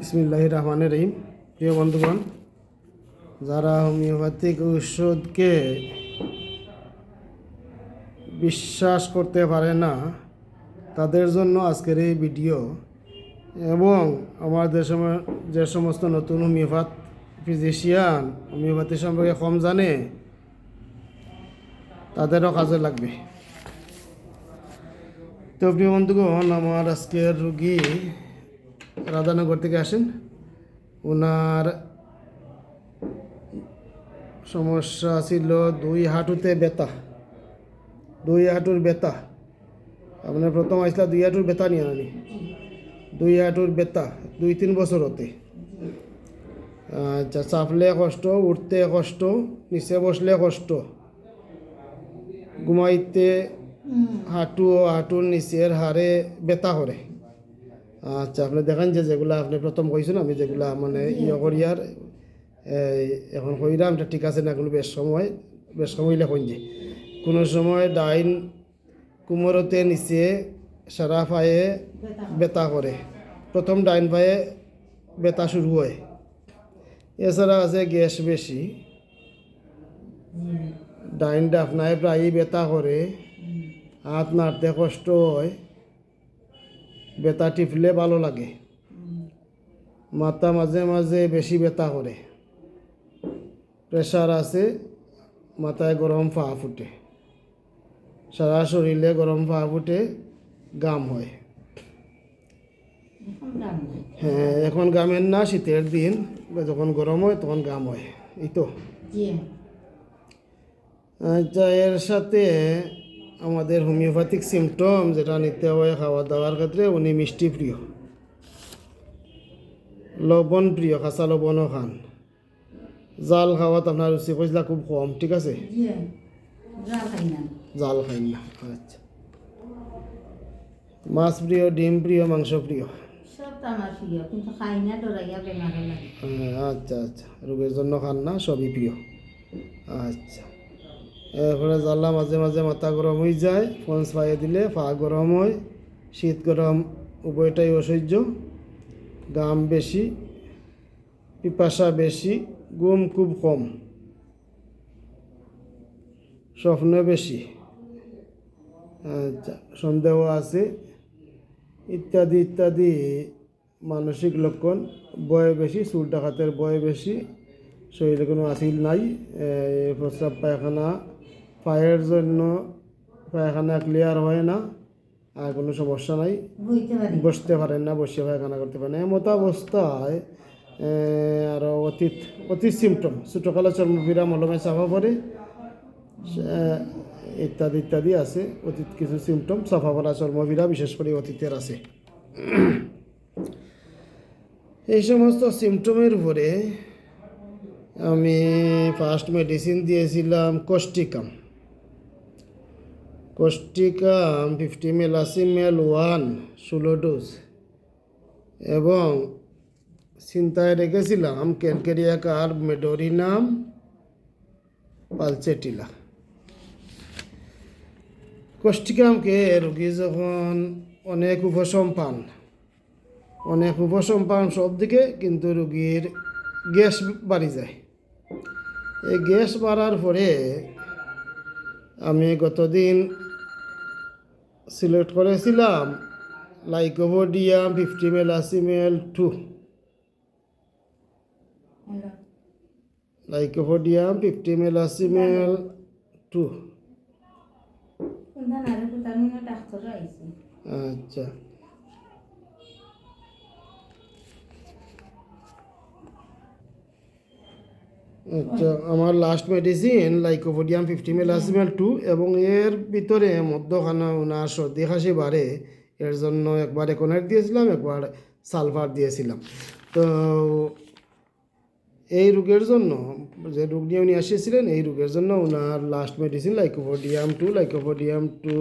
বিসমিল্লাহ রহমান রহিম প্রিয় বন্ধুগণ, যারা হোমিওপ্যাথিক ঔষধকে বিশ্বাস করতে পারে না, তাদের জন্য আজকের এই ভিডিও এবং আমার যে সমস্ত নতুন হোমিওপ্যাথ ফিজিশিয়ান, হোমিওপ্যাথি সম্পর্কে কম জানে, তাদেরও কাজে লাগবে। তো প্রিয় বন্ধুগণ, আমার আজকের রুগী রাধানগর থেকে আসেন। ওনার সমস্যা ছিল দুই হাঁটুতে ব্যথা। দুই হাঁটুর ব্যথা। আপনার প্রথম আসলে দুই হাঁটুর ব্যথা নিয়ে আনি দুই হাঁটুর ব্যথা, দুই তিন বছর হতে। আচ্ছা চাপলে কষ্ট, উঠতে কষ্ট, নিচে বসলে কষ্ট। ঘুমাইতে হাঁটু ও হাঁটুর নিচের হাড়ে ব্যথা করে। আচ্ছা আপনি দেখেন যে যেগুলা আপনি প্রথম কইছেন আমি যেগুলা মানে ইয়ে করিয়ার এখন কইরাম এটা ঠিক আছে না কোনো বেশ সময় বেশ সময় লেখন যে। কোনো সময় ডাইন কুমোরতে নিচে সারা পায়ে ব্যথা করে। প্রথম ডাইন পায়ে ব্যথা শুরু হয়। এছাড়া আছে গ্যাস বেশি। ডাইন ডাফনায় প্রায়ই ব্যথা করে। হাত নাড়তে কষ্ট হয়। ব্যথা টিপলে ভালো লাগে। মাথা মাঝে মাঝে বেশি ব্যথা করে। প্রেশার আছে মাথায় গরম ফা ফুটে। সারা শরীরে গরম ফা ফুটে গাম হয়। হ্যাঁ। এখন গামের না শীতের দিন। যখন গরম হয় তখন গাম হয়। এই তো। আচ্ছা এর সাথে আমাদের হোমিওপ্যাথিক সিমটম যেটা নিতে হয় খাওয়া দাওয়ার ক্ষেত্রে, উনি মিষ্টি প্রিয়। লবণ প্রিয় কাঁচা লবণও খান। জাল খাওয়াত আপনার রুচি কইসলা খুব কম, ঠিক আছে? জাল খাই না আচ্ছা। মাছ প্রিয়, ডিম প্রিয়, মাংস প্রিয়? আচ্ছা আচ্ছা। রোগের জন্য খান না, সবই প্রিয়। আচ্ছা। এরপরে জ্বালা মাঝে মাঝে মাথা গরম হয়ে যায় ফোন পাইয়ে দিলে পা গরম হয়। শীত গরম, উভয়টাই অসহ্য। গাম বেশি, পিপাসা বেশি, ঘুম খুব কম। স্বপ্ন বেশি। আচ্ছা সন্দেহ আছে। ইত্যাদি ইত্যাদি। মানসিক লক্ষণ, বয় বেশি, চুল ডাকাতের বয় বেশি। শরীরে কোনো আসিল নাই প্রস্রাব পায়খানা পায়ের জন্য পায়খানা ক্লিয়ার হয় না আর কোনো সমস্যা নাই। বসতে পারেন না বসে পায়খানা করতে পারেন এমত অবস্থায় এ, আরও অতীত অতীত সিমটম ছোটোকালে চর্মপীড়া মলমে চাপা পড়ে এ, ইত্যাদি ইত্যাদি আছে। অতীত কিছু সিমটম চাপা পড়া চর্মপীড়া বিশেষ করে অতীতের আছে। এই সমস্ত সিমটমের উপরে আমি ফার্স্ট মেডিসিন দিয়েছিলাম কোষ্টিকাম। কোষ্টিকাম ফিফটি মেল আশি মেল ওয়ান ষোলো ডোজ এবং চিন্তায় রেখেছিলাম ক্যালকেরিয়া কার মেডোরিনাম পালচেটিলা কোষ্টিকামকে রোগী যখন অনেক উপশম পান, অনেক উপশম পান সব দিকে কিন্তু রোগীর গ্যাস বাড়ি যায়। এই গ্যাস বাড়ার পরে আমি গতদিন সিলেক্ট করেছিলাম লাইকোভোডিয়াম ফিফটি মেল আশি mil two lycopodium fifty mil আশি মেল টু আচ্ছা। আচ্ছা আমার last medicine lycopodium fifty mil two এবং এর ভিতরে মধ্যখানে ওনার সর্দি খাসি বাড়ে, এর জন্য একবার একোনাইট দিয়েছিলাম, একবার সালফার দিয়েছিলাম। তো এই রোগের জন্য, যে রোগ নিয়ে উনি এসেছিলেন, এই রোগের জন্য ওনার last medicine lycopodium two lycopodium two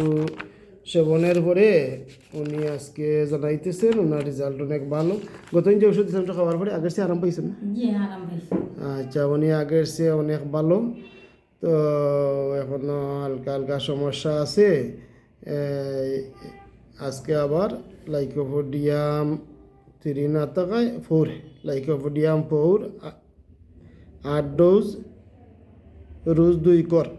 সেবনের পরে উনি আজকে জানাইতেছেন ওনার রেজাল্ট অনেক ভালো। গত যে ওষুধ খাওয়ার পরে আগের সে আরাম পাইছেন না? আচ্ছা উনি আগের চেয়ে অনেক ভালো। তো এখনও হালকা হালকা সমস্যা আছে। আজকে আবার লাইকোফোডিয়াম থ্রি না থাকায় ফোর লাইকোফোডিয়াম ফোর আট ডোজ রোজ দুই কর্ক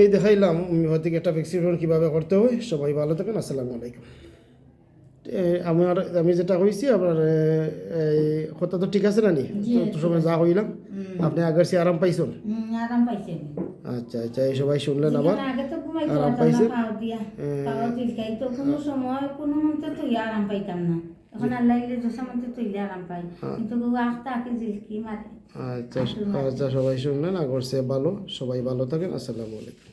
এই দেখাইলাম হোমিওপ্যাথিক একটা ভ্যাকসিনেশন কীভাবে করতে হয়। সবাই ভালো থাকেন, আসসালামু আলাইকুম। আমার আমি যেটা কইছি আপনার এই কথা তো ঠিক আছে না নি? তো- সময় যা হইলাম আপনি আগের সে আরাম পাইছেন? আচ্ছা আচ্ছা এই সবাই শুনলেন আবার? আগে তো ঘুমাইতে আরাম পাইছেন? কোনো সময় কোনো মন্ত্রে তো আরাম পাইতাম না। মারে। আচ্ছা আচ্ছা সবাই শুনলেন আগর সে ভালো। সবাই ভালো থাকেন আসসালামু আলাইকুম।